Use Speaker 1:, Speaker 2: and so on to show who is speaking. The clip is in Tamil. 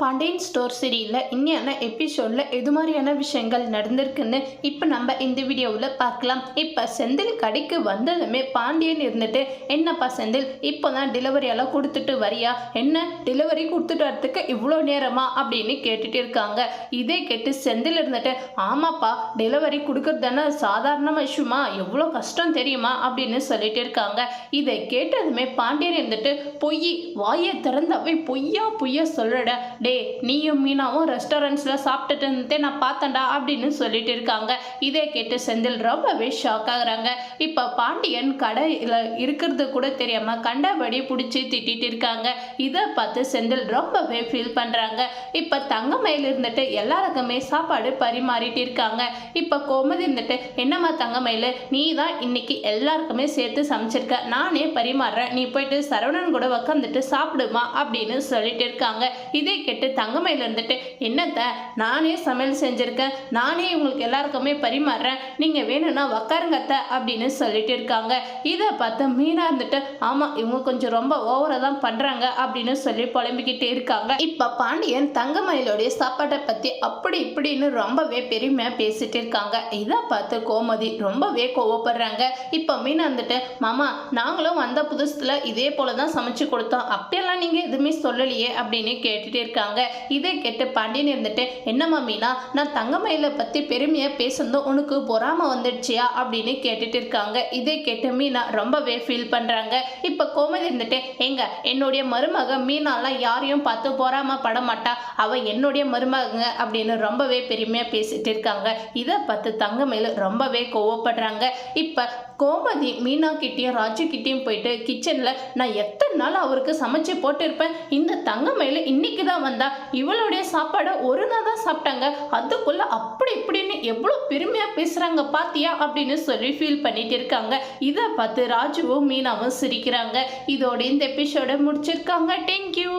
Speaker 1: பாண்டியன் ஸ்டோர் சீரியலில் இன்னையான எபிசோடில் எது மாதிரியான விஷயங்கள் நடந்திருக்குன்னு இப்போ நம்ம இந்த வீடியோவில் பார்க்கலாம். இப்போ செந்தில் கடைக்கு வந்ததுமே பாண்டியன் இருந்துட்டு என்னப்பா செந்தில் இப்போ தான் டெலிவரியெல்லாம் கொடுத்துட்டு வரியா? என்ன டெலிவரி கொடுத்துட்டு வரத்துக்கு இவ்வளோ நேரமா? அப்படின்னு கேட்டுட்டு இருக்காங்க. இதே கேட்டு செந்தில் இருந்துட்டு ஆமாப்பா டெலிவரி கொடுக்கறது தானே சாதாரண விஷயமா? எவ்வளோ கஷ்டம் தெரியுமா? அப்படின்னு சொல்லிட்டு இருக்காங்க. இதை கேட்டதுமே பாண்டியன் இருந்துட்டு பொய் வாயை திறந்தவை பொய்யா பொய்யா சொல்றட. டே நீயும் மீனாவும் ரெஸ்டாரண்ட்ஸில் சாப்பிட்டுட்டு இருந்தே நான் பார்த்தேன்டா அப்படின்னு சொல்லிட்டு இருக்காங்க. இதே கேட்டு செந்தில் ரொம்பவே ஷாக் ஆகுறாங்க. இப்போ பாண்டியன் கடையில் இருக்கிறது கூட தெரியாமல் கண்டபடி பிடிச்சி திட்டிட்டு இருக்காங்க. இதை பார்த்து செந்தில் ரொம்பவே ஃபீல் பண்ணுறாங்க இப்போ தங்கமயில் இருந்துட்டு எல்லாருக்குமே சாப்பாடு பரிமாறிட்டு இருக்காங்க. இப்போ கோமதி இருந்துட்டு என்னம்மா தங்கமயில் நீ தான் இன்னைக்கு எல்லாருக்குமே சேர்த்து சமைச்சிருக்க. நானே பரிமாறுறேன். நீ போயிட்டு சரவணன் கூட உக்காந்துட்டு சாப்பிடுமா? அப்படின்னு சொல்லிட்டு இருக்காங்க. இதே கேட்டு தங்கமையில் இருந்துட்டு என்னத்த நானே சமையல் செஞ்சுருக்கேன் நானே உங்களுக்கு எல்லாருக்குமே பரிமாறுறேன் நீங்கள் வேணும்னா உக்காருங்கத்த அப்படின்னு சொல்லிட்டு இருக்காங்க. இதை பார்த்து மீனா இருந்துட்டு ஆமாம் இவங்க கொஞ்சம் ரொம்ப ஓவராக தான் பண்ணுறாங்க அப்படின்னு சொல்லி புலம்பிக்கிட்டே இருக்காங்க. இப்போ பாண்டியன் தங்கமயிலோடைய சாப்பாட்டை பற்றி அப்படி இப்படின்னு ரொம்பவே பெருமையாக பேசிட்டு இருக்காங்க. இதை பார்த்து கோமதி ரொம்பவே கோவப்படுறாங்க. இப்போ மீனா இருந்துட்டு மாமா நாங்களும் வந்த புதுசுல இதே போல தான் சமைச்சு கொடுத்தோம். அப்படியெல்லாம் நீங்கள் எதுவுமே சொல்லலையே அப்படின்னு கேட்டுட்டு இருக்காங்க. இதை கேட்டு பாண்டியன் இருந்துட்டு என்னம்மா மீனா நான் தங்கமயிலை பற்றி பெருமையாக பேசுனதும் உனக்கு பொறாமல் வந்துடுச்சியா? அப்படின்னு கேட்டுட்டு இருக்காங்க. இதை கேட்டு மீனா ரொம்பவே ஃபீல் பண்ணுறாங்க இப்போ கோமதி இருந்துட்டு எங்க என்னுடைய மருமக மீனாலாம் யாரையும் பார்த்து பொறாம பட மாட்டா. அவள் என்னுடைய மருமகங்க அப்படின்னு ரொம்பவே பெருமையாக பேசிட்டு இருக்காங்க. இதை பார்த்து தங்கமயில் ரொம்பவே கோவப்படுறாங்க. இப்போ கோமதி மீனா கிட்டேயும் ராஜு கிட்டேயும் போயிட்டு கிச்சனில் நான் எத்தனை நாள் அவருக்கு சமைச்சு போட்டிருப்பேன்? இந்த தங்கமயில் இன்னைக்கு தான் இருந்தா இவளுடைய சாப்பாடை ஒரு நாள் தான் சாப்பிட்டாங்க. அதுக்குள்ள அப்படி இப்படின்னு எவ்வளோ பெருமையாக பேசுகிறாங்க பாத்தியா அப்படின்னு சொல்லி ஃபீல் பண்ணிட்டு இருக்காங்க. இதை பார்த்து ராஜுவும் மீனாவும் சிரிக்கிறாங்க. இதோட இந்த எபிசோட முடிச்சிருக்காங்க. தேங்க்யூ